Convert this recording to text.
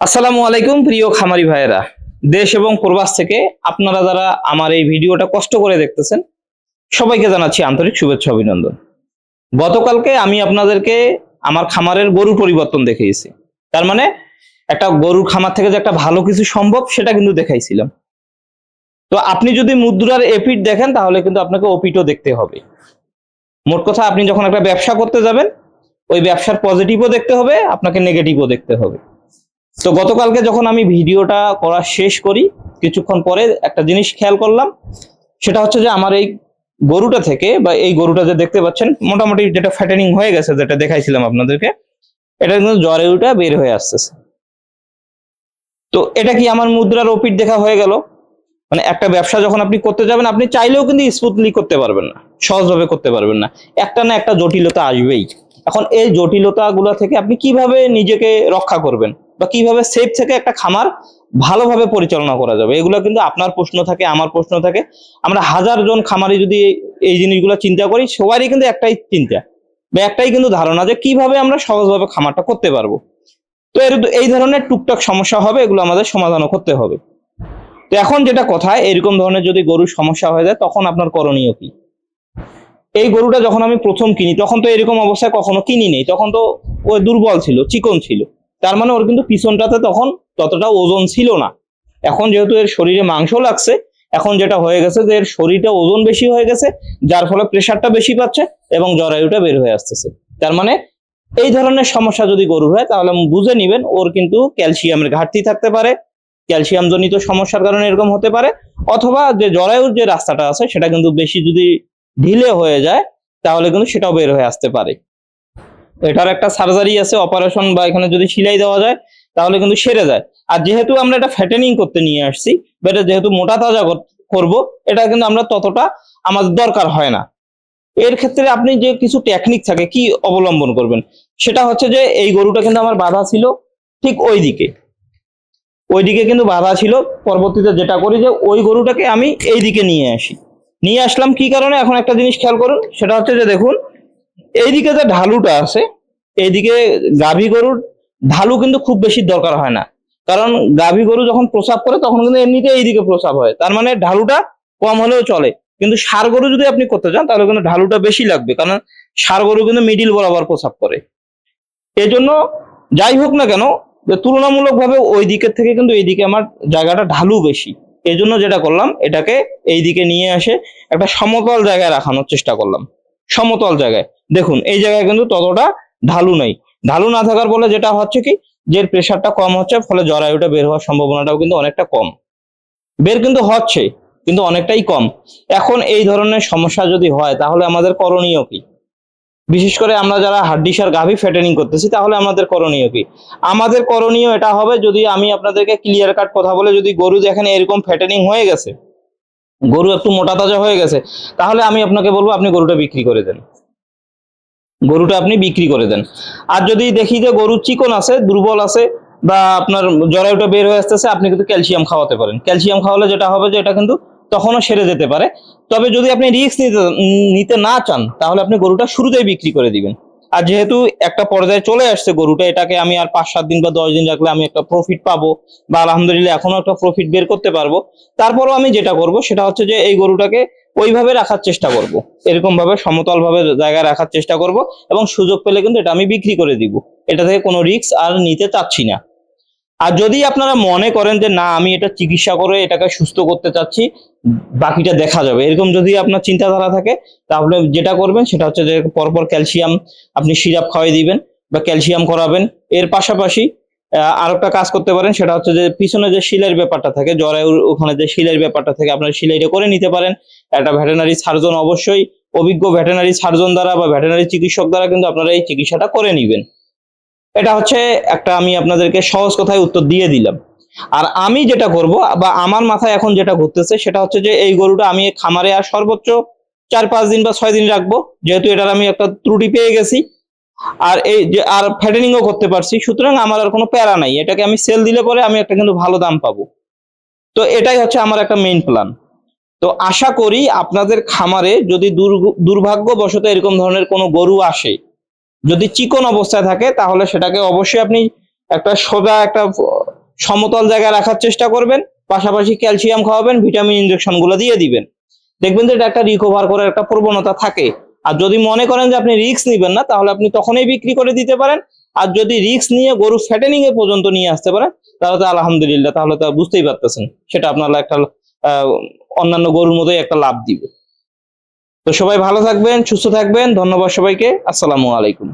আসসালামু আলাইকুম প্রিয় খামারি ভাইয়েরা। দেশ এবং প্রবাস থেকে আপনারা যারা আমার এই ভিডিওটা কষ্ট করে দেখতেছেন, সবাইকে জানাচ্ছি আন্তরিক শুভেচ্ছা অভিনন্দন। গতকালকে আমি আপনাদেরকে আমার খামারের গরু পরিবর্তন দেখিয়েছি। তার মানে একটা গরুর খামার থেকে যে একটা ভালো কিছু সম্ভব, সেটা কিন্তু দেখাইছিলাম। তো আপনি যদি মুদ্রার এপিট দেখেন, তাহলে কিন্তু আপনাকে ওপিটও দেখতে হবে। মোট কথা, আপনি যখন একটা ব্যবসা করতে যাবেন, ওই ব্যবসার পজিটিভও দেখতে হবে, আপনাকে নেগেটিভও দেখতে হবে। তো গতকালকে যখন আমি ভিডিওটা করা শেষ করি, কিছুক্ষণ পরে একটা জিনিস খেয়াল করলাম, সেটা হচ্ছে যে আমার এই গরুটা থেকে বা এই গরুটা যে দেখতে পাচ্ছেন, মোটামুটি যেটা ফ্যাটেনিং হয়ে গেছে, যেটা দেখাইছিলাম আপনাদেরকে, এটা কিন্তু জ্বরে উঠা বের হয়ে আসতেছে। তো এটা কি আমার মুদ্রার ওপিট দেখা হয়ে গেল? মানে একটা ব্যবসা যখন আপনি করতে যাবেন, আপনি চাইলেও কিন্তু স্মুথলি করতে পারবেন না, সহজভাবে করতে পারবেন না। একটা না একটা জটিলতা আসবেই। এখন এই জটিলতা গুলা থেকে আপনি কীভাবে নিজেকে রক্ষা করবেন? বা কীভাবে সেফ থেকে একটা খামার ভালোভাবে পরিচালনা করা যাবে। এগুলো কিন্তু আপনার প্রশ্ন থাকে, আমার প্রশ্ন থাকে। আমরা হাজার জন খামারি যদি এই জিনিসগুলো চিন্তা করি, সবারই কিন্তু একটাই চিন্তা বা একটাই কিন্তু ধারণা যে কীভাবে আমরা সহজভাবে খামারটা করতে পারব। তো এর এই ধরনের টুকটাক সমস্যা হবে, এগুলো আমাদের সমাধানও করতে হবে। তো এখন যেটা কথা, এরকম ধরনের যদি গরুর সমস্যা হয়ে যায়, তখন আপনার করণীয় কি? এই গরুটা যখন আমি প্রথম কিনি, তখন তো এরকম অবস্থায় কখনো কিনি নেই, তখন তো ও দুর্বল ছিল, চিকন ছিল। তার মানে ওর কিন্তু পিছনটাতে তখন ততটা ওজন ছিল না। এখন যেহেতু এর শরীরে মাংস লাগছে, এখন যেটা হয়ে গেছে যে এর শরীরটা ওজন বেশি হয়ে গেছে, যার ফলে প্রেশারটা বেশি পাচ্ছে এবং জরায়ুটা বের হয়ে আসতেছে। তার মানে এই ধরনের সমস্যা যদি গরুর হয়, তাহলে বুঝে নিবেন ওর কিন্তু ক্যালসিয়ামের ঘাটতি থাকতে পারে ক্যালসিয়াম জনিত সমস্যার কারণে এরকম হতে পারে, অথবা যে জরায়ুর যে রাস্তাটা আছে, সেটা কিন্তু বেশি যদি ঢিলে হয়ে যায়, তাহলে কিন্তু সেটাও বের হয়ে আসতে পারে। এটার একটা সার্জারি আছে অপারেশন বা এখানে যদি সিলাই দেওয়া যায়, তাহলে কিন্তু সেরে যায়। আর যেহেতু আমরা এটা ফ্যাটেনিং করতে নিয়ে আসছি বা এটা যেহেতু মোটা তাজা করব, এটা কিন্তু আমরা ততটা আমাদের দরকার হয় না। এর ক্ষেত্রে আপনি যে কিছু টেকনিক থাকে, কি অবলম্বন করবেন? সেটা হচ্ছে যে, এই গরুটা কিন্তু আমার বাধা ছিল ঠিক ওই দিকে ওইদিকে কিন্তু বাধা ছিল, পরবর্তীতে যেটা করি যে, ওই গরুটাকে আমি এই দিকে নিয়ে আসি। নিয়ে আসলাম কি কারণে? এখন একটা জিনিস খেয়াল করুন, সেটা হচ্ছে যে দেখুন এইদিকে যে ঢালুটা আছে, এইদিকে গাভী গরুর ঢালু কিন্তু খুব বেশি দরকার হয় না। কারণ গাভী গরু যখন প্রসাব করে, তখন কিন্তু এমনিতে এইদিকে প্রসাব হয়। তার মানে ঢালুটা কম হলেও চলে। কিন্তু সার গরু যদি আপনি করতে চান, তাহলে কিন্তু ঢালুটা বেশি লাগবে। কারণ সার গরু কিন্তু মিডিল বরাবর প্রসাব করে। এই জন্য যাই হোক না কেন তুলনামূলকভাবে ওই দিকের থেকে কিন্তু এইদিকে আমার জায়গাটা ঢালু বেশি। এই জন্য যেটা করলাম, এটাকে এই দিকে নিয়ে আসে একটা সমতল জায়গায় রাখানোর চেষ্টা করলাম। সমতল জায়গায়। দেখুন, এই জায়গায় কিন্তু ততটা ঢালু নেই। ঢালু না থাকার ফলে যেটা হচ্ছে কি, যে প্রেশারটা কম হচ্ছে, ফলে জরায়ুটা বের হওয়ার সম্ভাবনাটাও কিন্তু অনেকটা কম। বের কিন্তু হচ্ছে, কিন্তু অনেকটাই কম। এখন এই ধরনের সমস্যা যদি হয়, তাহলে আমাদের করণীয় কি? বিশেষ করে আমরা যারা হাড্ডিসার গাভী ফ্যাটেনিং করতেছি, তাহলে আমাদের করণীয় কি? আমাদের করণীয় এটা হবে, যদি আমি আপনাদেরকে ক্লিয়ার কাট কথা বলে যদি গরু দেখেন এরকম ফ্যাটেনিং হয়ে গেছে, গরু একটু মোটা তাজা হয়ে গেছে, তাহলে আমি আপনাকে বলব আপনি গরুটা বিক্রি করে দেন। গরুটা আপনি বিক্রি করে দেন। আর যদি দেখি যে গরু চিকন আছে, দুর্বল আছে, বা আপনার জরায়ুটা বের হয়ে আসতেছে, আপনি কিন্তু ক্যালসিয়াম খাওয়াতে পারেন। ক্যালসিয়াম খাওয়ালে যেটা হবে যে এটা কিন্তু তখনও সেরে যেতে পারে। তবে যদি আপনি রিস্ক নিতে নিতে না চান, তাহলে আপনি গরুটা শুরুতেই বিক্রি করে দিবেন। আর যেহেতু একটা পর্যায়ে চলে আসছে গরুটা, এটাকে আমি আর পাঁচ, সাত দিন বা দশ দিন রাখলে আমি একটা প্রফিট পাবো, বা আলহামদুলিল্লাহ এখনও একটা প্রফিট বের করতে পারব। তারপরও আমি যেটা করব, সেটা হচ্ছে যে এই গরুটাকে ওইভাবে রাখার চেষ্টা করব। এরকম ভাবে সমতল ভাবে জায়গায় রাখার চেষ্টা করব এবং সুযোগ পেলে কিন্তু এটা আমি বিক্রি করে দিব। এটা থেকে কোনো রিস্ক আর নিতে চাচ্ছি না। আর যদি আপনারা মনে করেন যে, না, আমি এটা চিকিৎসা করে এটাকে সুস্থ করতে চাচ্ছি, বাকিটা দেখা যাবে। এরকম যদি আপনার চিন্তাধারা থাকে, তাহলে যেটা করবেন সেটা হচ্ছে যে, পরপর ক্যালসিয়াম আপনি সিরাপ খাওয়াই দিবেন বা ক্যালসিয়াম করাবেন। এর পাশাপাশি আর একটা কাজ করতে পারেন, সেটা হচ্ছে যে পিছনে যে শিলের ব্যাপারটা থাকে জরায়ুর ওখানে যে শিলের ব্যাপারটা থাকে, আপনার শিলাইটা করে নিতে পারেন। একটা ভেটেনারি সার্জন অবশ্যই, অভিজ্ঞ ভেটেনারি সার্জন দ্বারা বা ভেটেনারি চিকিৎসক দ্বারা কিন্তু আপনারা এই চিকিৎসাটা করে নেবেন। এটা হচ্ছে একটা আমি আপনাদেরকে সহজ কথায় উত্তর দিয়ে দিলাম। আর আমি যেটা করব, বা আমার মাথায় এখন যেটা ঘুরতেছে, সেটা হচ্ছে যে এই গরুটা আমি খামারে আর সর্বোচ্চ চার পাঁচ দিন বা ছয় দিন রাখব। যেহেতু এটার আমি একটা ত্রুটি পেয়ে গেছি আর এই যে, আর ফ্যাটেনিংও করতে পারছি। সুতরাং আমার আর কোনো প্যারা নাই। এটাকে আমি সেল দিলে পরে আমি একটা কিন্তু ভালো দাম পাবো। তো এটাই হচ্ছে আমার একটা মেইন প্ল্যান তো আশা করি আপনাদের খামারে যদি দুর্ভাগ্যবশত এরকম ধরনের কোনো গরু আসে, যদি চিকন অবস্থায় থাকে, তাহলে সেটাকে অবশ্যই আপনি একটা সোজা একটা সমতল জায়গায় রাখার চেষ্টা করবেন। পাশাপাশি ক্যালসিয়াম খাওয়াবেন, ভিটামিন ইনজেকশনগুলো দিয়ে দিবেন। দেখবেন যে এটা একটা রিকভার করার একটা প্রবণতা থাকে। আর যদি মনে করেন যে আপনি রিক্স নিবেন না, তাহলে আপনি তখনই বিক্রি করে দিতে পারেন। আর যদি রিক্স নিয়ে গরু ফ্যাটেনিং এ পর্যন্ত নিয়ে আসতে পারেন, তাহলে তো আলহামদুলিল্লাহ, তাহলে তো বুঝতেই পারতেছেন। সেটা আপনারা একটা অন্যান্য গরুর মতোই একটা লাভ দিবে। তো সবাই ভালো থাকবেন, সুস্থ থাকবেন। ধন্যবাদ সবাইকে। আসসালামু আলাইকুম।